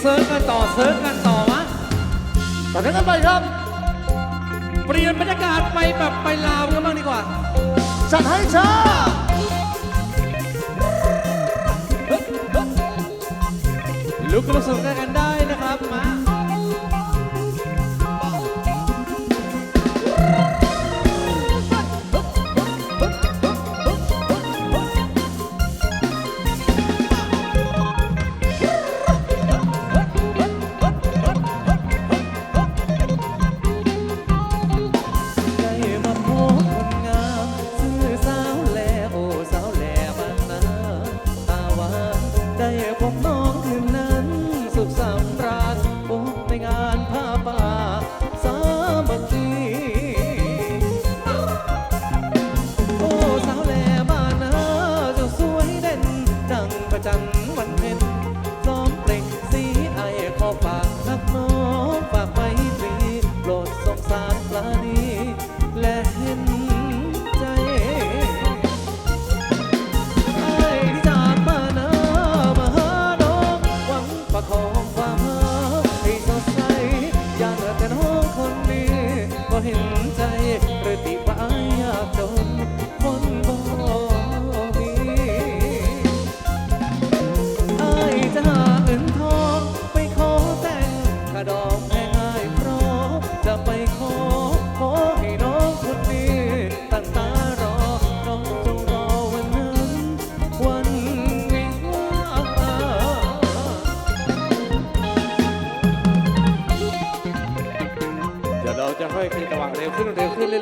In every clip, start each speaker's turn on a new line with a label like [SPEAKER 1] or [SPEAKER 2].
[SPEAKER 1] เซิ
[SPEAKER 2] ร์ชกันต่อเซิร์ชกันต่อมะ
[SPEAKER 3] ต่อเนื่องกันไปครับ
[SPEAKER 2] เปลี่ยนบรรยากาศไปแบบไปลาวกันบ้างดีกว่า
[SPEAKER 3] จัดให้ช้า
[SPEAKER 2] ลุกกระสุนกันได้นะครับมา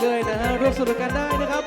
[SPEAKER 2] เรื่อยๆนะฮะร่วมสนุกกันได้นะครับ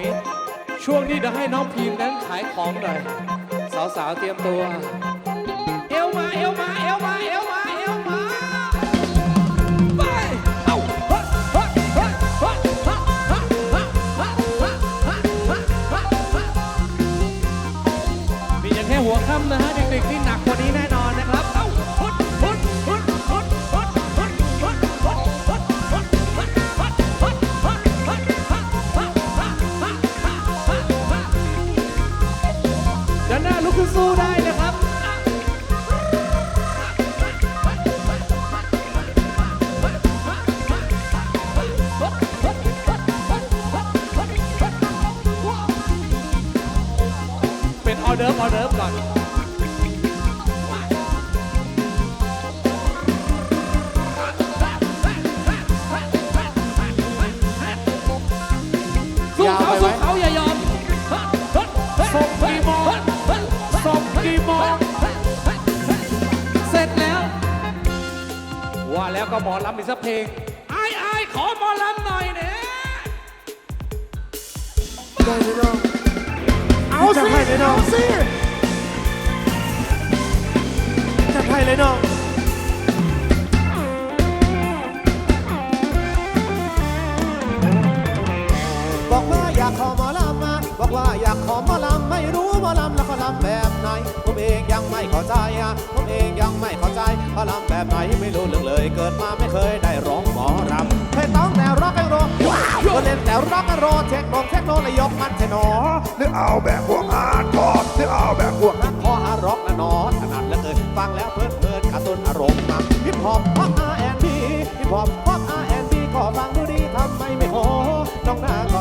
[SPEAKER 2] งี้ ช่วงนี้เดี๋ยวให้น้องพีมนั้นขายของหน่อย สาวๆเตรียมตัว เอวมาเอวมาเอวมาเอวมาเอวมาไปเอ้าเฮ้ยเฮ้ยเฮ้ยเฮ้ยฮะฮะฮะฮะฮะฮะฮะฮะมีอย่างแค่หัวค่ำนะฮะเด็กๆนี่ ก็หมอลำอีกสักเพลงไอ้ไอ้ายขอหมอลำหน่อยเนี่ย
[SPEAKER 3] ได้เลยน้องเอาสิเอาสิจัดให้เลยน้อง องยังไม่เข้าใจอะผมเองยังไม่เข้าใจเขาลำแบบไหนไม่รู้เรื่องเลย เกิดมาไม่เคยได้ร้องหมอรำเคยต้องแต่ร็อกแอนด์โรลก็เล่นแต่ร็อกแอนด์โรลเทคโนเทคโนเลยยกมันเทนอหรือเอาแบบพวกฮาร์ดคอร์หรือเอาแบบพวกนักคอฮาร์ดร็อกนะนอถนัดเหลือเกินฟังแล้วเพลิดเพลินกระตุ้นอารมณ์มาฮิปฮอปฮอปอาร์แอนด์บีฮิปฮอปฮอปอาร์แอนด์บีก็ฟังดูดีทำไมไม่ขอน้อง
[SPEAKER 4] นาง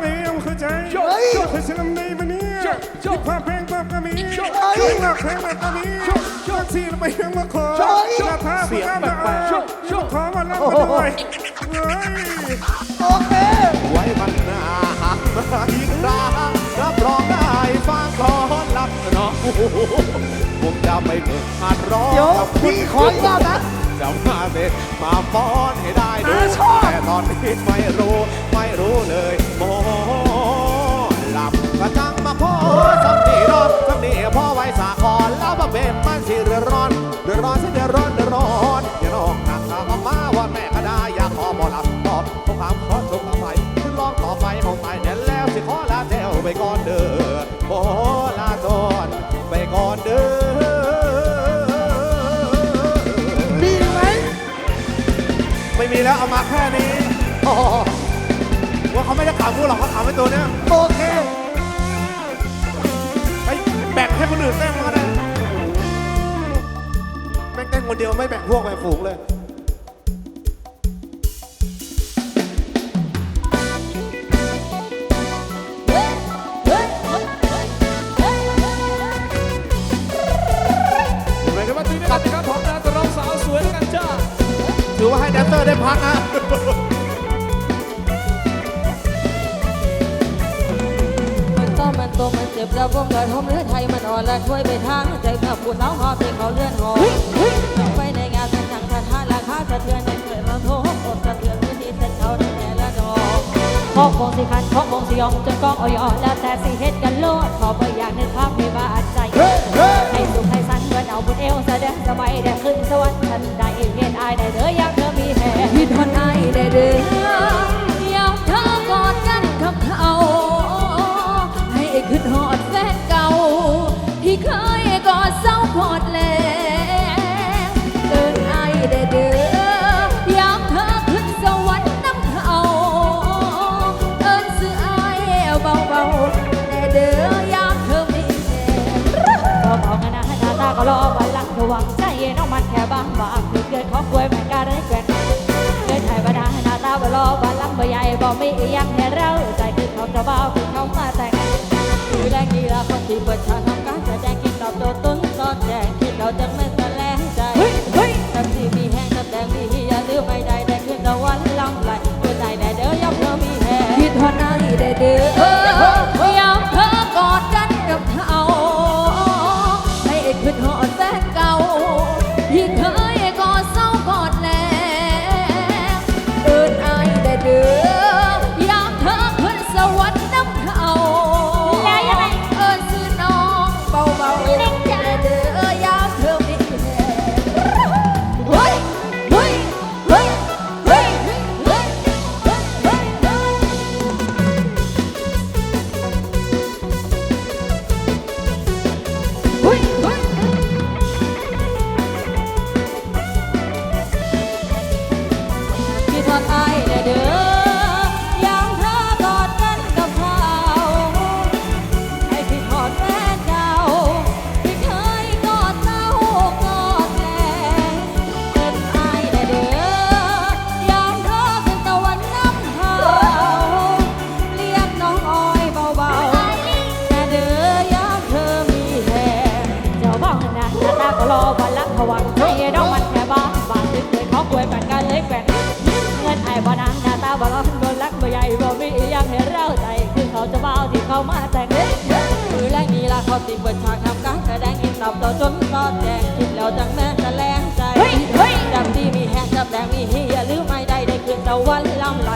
[SPEAKER 2] โย
[SPEAKER 4] ไปฟังให้เอาเข้าใจ
[SPEAKER 2] โยโย
[SPEAKER 4] เคยสลำในวันนี้
[SPEAKER 2] โยโย
[SPEAKER 4] ที่พาเพลงป๊อปก็มี
[SPEAKER 2] โย
[SPEAKER 4] เพลงรักเพลงแบบก็มี
[SPEAKER 2] โยโย
[SPEAKER 4] จากที่เราไปยังมาขอ
[SPEAKER 2] โยโย
[SPEAKER 4] ลาท้า
[SPEAKER 3] เสียง
[SPEAKER 4] มา
[SPEAKER 3] แปลกๆ
[SPEAKER 4] โยโยขอมาลำมาด้วยเฮ้ย
[SPEAKER 3] ไว้มันหน้าหากมาอีกครั้งรับรองได้ฟังกลอนรับสนอหูผมจะไปฝึกหัดร้อง
[SPEAKER 5] เดี๋ยว
[SPEAKER 3] กับ
[SPEAKER 5] พี่ขออีกรอบนะ
[SPEAKER 3] จะมาเต้นมาฟ้อนให้ได้ดู
[SPEAKER 5] อ่าชอบ
[SPEAKER 3] แต่ตอนนี้ไม่รู้ไม่รู้เลยโม สำนีรอนสำนีพ่อไว้สาคอนแล้วมาเป็นมันสิเรือร้อนเรือร้อนสิเดือดร้อนเดือดร้อนอย่าน้องหนักทางออกมาว่าแม่ก็ได้อยากขอบ่หลับตอบขอความขอชมอภัยขึ้นร้องต่อไปของไปเดี๋ยวแล้วสิขอลาเจ้าไปก่อนเด้อโอ้ลาตอนไปก่อนเด้อ
[SPEAKER 5] มีไหม
[SPEAKER 3] ไม่มีแล้วเอามาแค่นี้โอ้โหว่าเขาไม่ได้ขำกูหรอกเขาขำไอ้ตัวเนี้ย
[SPEAKER 5] โอเค
[SPEAKER 3] คนอื่นเต้นมาก็ได้แม่งเต้นคนเดียวไม่แบ่งพวกแบ่งฝูงเลย
[SPEAKER 1] เฮ้ยเฮ้ยเฮ้ยเฮ้ยเฮ้ย
[SPEAKER 2] เรียกได้ว่าทีนี้นะครับผมนะจะร้องสาวสวยแล้วกันจ้า
[SPEAKER 3] ถือว่าให้แดนเซอร์ได้พักนะ
[SPEAKER 1] โตมันเจ็บแล้ววงการทมเลือไทยมันอ่อนและช่วยไปทางใจเพื่อพูดเล้าหอเพลงเขาเลื่อนหอไปในงานเป็นทางทาราคาสะเทือนในเคยมาโทษอดสะเทือนพื้นที่เส้นเขาในแต่ละดอกขอบงสิคันขอบงสิยองจนกองอ่อยแล้วแต่สิเฮ็ดกันโลดขอไปอยากนึกภาพไม่บาดใจให้สุขให้สันเพื่อนเอาบุญเอวแสดงสบายได้ขึ้นสวรรค์ทันใดเห็นอายได้เด้ออยากเธอมีแห่คิดทนอายได้เด้ออยากเธอกอดกันกับเขาให้ขึ้นหอ มางบางคือเกิดของกล้วยแม่กาได้แกวนเกิดไทยบดาหน้าตาบลอวันหลังบ่ใหญ่บ่มีอีหยังให้เราใจคือเขาจะบ้าคือเขามาแต่งคือแรงกีฬาคนที่เปิดฉากทำการแสดงคิดตอบโต้ต้นตอนแจงคิดเราจะไม่ ติเปิดฉากทำการแสดงอินตอบต่อจนรอแจงคิดแล้วจังแม่จะแรงใจดั๊ยที่มีแฮงจำแดงมีเฮียหรือไม่ได้ได้คืนตะวันล่ำไหล